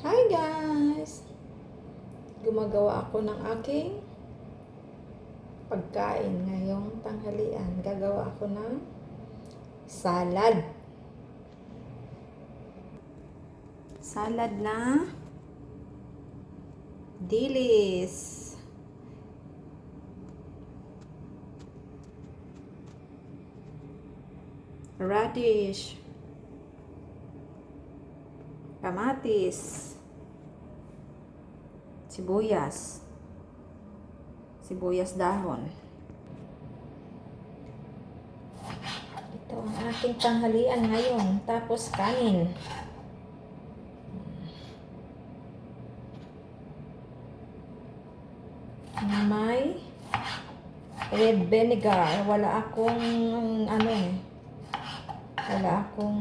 Hi guys! Gumagawa ako ng aking pagkain ngayong tanghalian. Gagawa ako ng salad. Salad na dilis. Radish. Kamatis. Sibuyas. Sibuyas dahon. Ito ang aking tanghalian ngayon. Tapos kanin. May red vinegar. Wala akong ano eh. Wala akong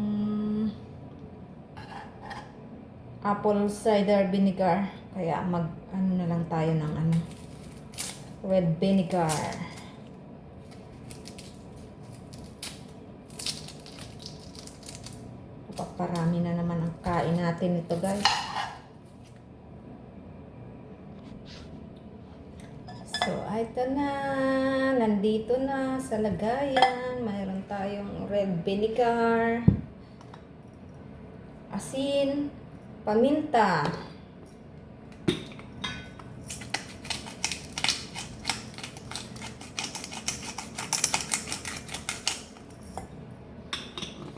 apple cider vinegar. Kaya mag ano na lang tayo ng ano red vinegar. Paparami na naman ang kain natin ito guys. So, ito na. Nandito na sa lagayan. Mayroon tayong red vinegar, asin, paminta.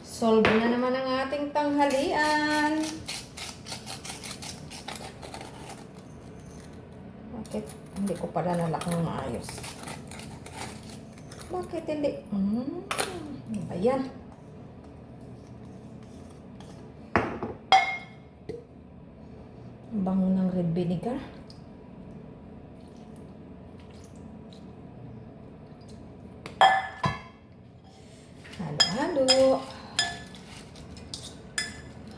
Solve na naman ang ating tanghalian. Bakit hindi ko pala nalak ng maayos? Bakit hindi? Hmm, ano ba yan? Ang bango ng red vinegar. Halo-halo.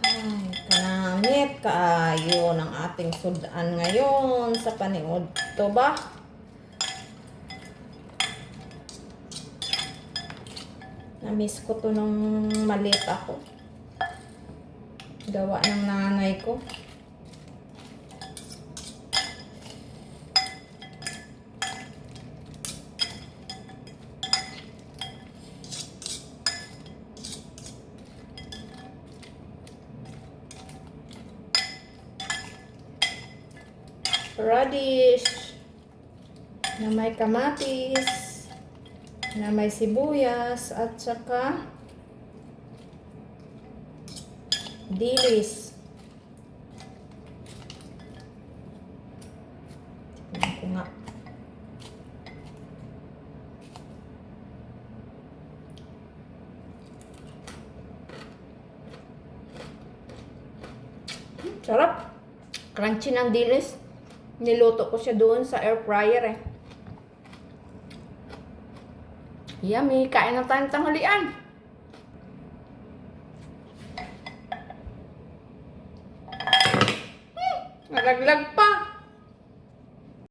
Ay, kanamit kaayo ng ating sudan ngayon sa paniod to ba? Namiss ko to nung maliit ako. Gawa ng nanay ko. Radish, na may kamatis, na may sibuyas, at saka dilis. Tignan ko nga. Hmm, Sarap. Crunchy ng dilis. Niluto ko siya doon sa air fryer eh. Yummy! Kain na tayong tanghalian! Hmm, nalaglag pa!